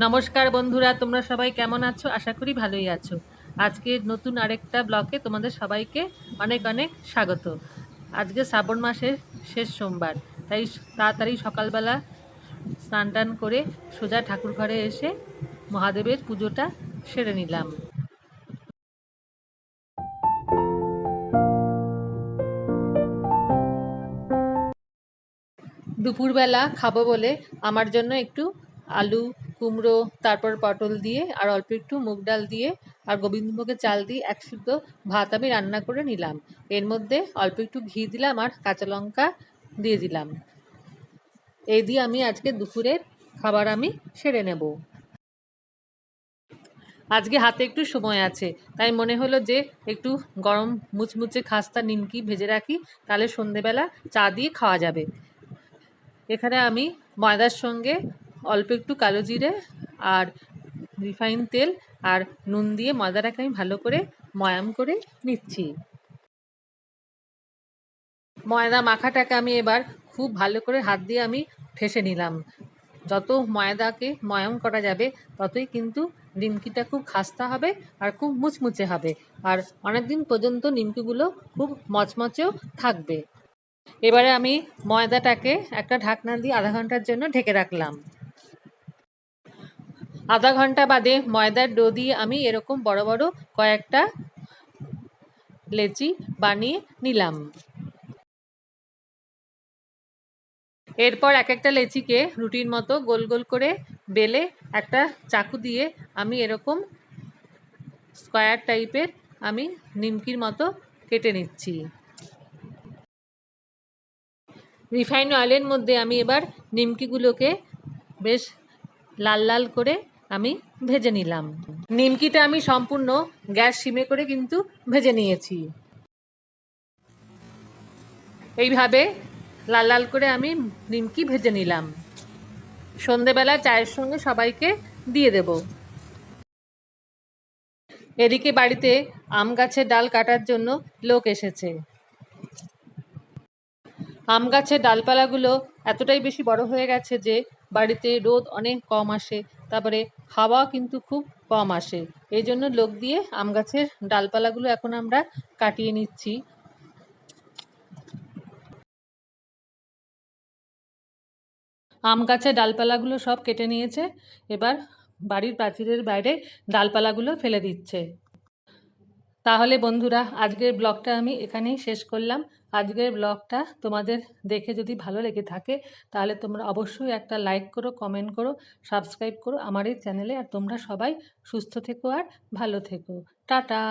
নমস্কার বন্ধুরা, তোমরা সবাই কেমন আছো? আশা করি ভালোই আছো। আজকে নতুন আরেকটা ব্লকে তোমাদের সবাইকে অনেক অনেক স্বাগত। আজকে শ্রাবণ মাসের শেষ সোমবার, তাই তাড়াতাড়ি সকালবেলা স্নান টান করে সোজা ঠাকুর ঘরে এসে মহাদেবের পুজোটা সেরে নিলাম। দুপুরবেলা খাব বলে আমার জন্য একটু আলু কুমড়ো, তারপর পটল দিয়ে আর অল্প একটু মুগ ডাল দিয়ে আর গোবিন্দভোগের চাল দিয়ে এক শুদ্ধ ভাত আমি রান্না করে নিলাম। এর মধ্যে অল্প একটু ঘি দিলাম আর কাঁচা লঙ্কা দিয়ে দিলাম। এই দিয়ে আমি আজকে দুপুরের খাবার আমি সেরে নেব। আজকে হাতে একটু সময় আছে, তাই মনে হলো যে একটু গরম মুচমুচে খাস্তা নিমকি ভেজে রাখি, তাহলে সন্ধেবেলা চা দিয়ে খাওয়া যাবে। এখানে আমি ময়দার সঙ্গে অল্প একটু কালো জিরে আর রিফাইন তেল আর নুন দিয়ে ময়দাটাকে আমি ভালো করে ময়াম করে নিচ্ছি। ময়দা মাখাটাকে আমি এবার খুব ভালো করে হাত দিয়ে আমি ঠেসে নিলাম। যত ময়দাকে ময়াম করা যাবে, ততই কিন্তু নিমকিটা খুব খাস্তা হবে আর খুব মুচমুচে হবে আর অনেক দিন পর্যন্ত নিমকিগুলো খুব মচমচেও থাকবে। এবারে আমি ময়দাটাকে একটা ঢাকনা দিয়ে আধা ঘণ্টার জন্য ঢেকে রাখলাম। আধা ঘণ্টা বাদে ময়দার ডো দিয়ে আমি এরকম বড় বড় কয়েকটা লেচি বানিয়ে নিলাম। এরপর এক একটা লেচিকে রুটির মতো গোল গোল করে বেলে একটা চাকু দিয়ে আমি এরকম স্কোয়ার টাইপের আমি নিমকির মতো কেটে নিচ্ছি। রিফাইন অয়েলের মধ্যে আমি এবার নিমকিগুলোকে বেশ লাল লাল করে আমি ভেজে নিলাম। নিমকিটা আমি সম্পূর্ণ গ্যাস সিমে করে কিন্তু ভেজে নিয়েছি। এইভাবে লাল লাল করে আমি নিমকি ভেজে নিলাম। সন্ধেবেলা চায়ের সঙ্গে সবাইকে দিয়ে দেব। এদিকে বাড়িতে আম গাছের ডাল কাটার জন্য লোক এসেছে। আম গাছের ডালপালাগুলো এতটাই বেশি বড় হয়ে গেছে যে বাড়িতে রোদ অনেক কম আসে, তারপরে হাওয়া কিন্তু খুব কম আসে। এই জন্য লোক দিয়ে আম গাছের ডালপালাগুলো এখন আমরা কাটিয়ে নিচ্ছি। আম গাছের ডালপালাগুলো সব কেটে নিয়েছে, এবার বাড়ির প্রাচীরের বাইরে ডালপালাগুলো ফেলে দিচ্ছে। তাহলে বন্ধুরা, আজকের ব্লগটা আমি এখানেই শেষ করলাম। আজকের ব্লগটা তোমাদের দেখে যদি ভালো লেগে থাকে, তাহলে তোমরা অবশ্যই একটা লাইক করো কমেন্ট করো সাবস্ক্রাইব করো আমার এই চ্যানেলে আর তোমরা সবাই সুস্থ থেকো আর ভালো থেকো। টাটা!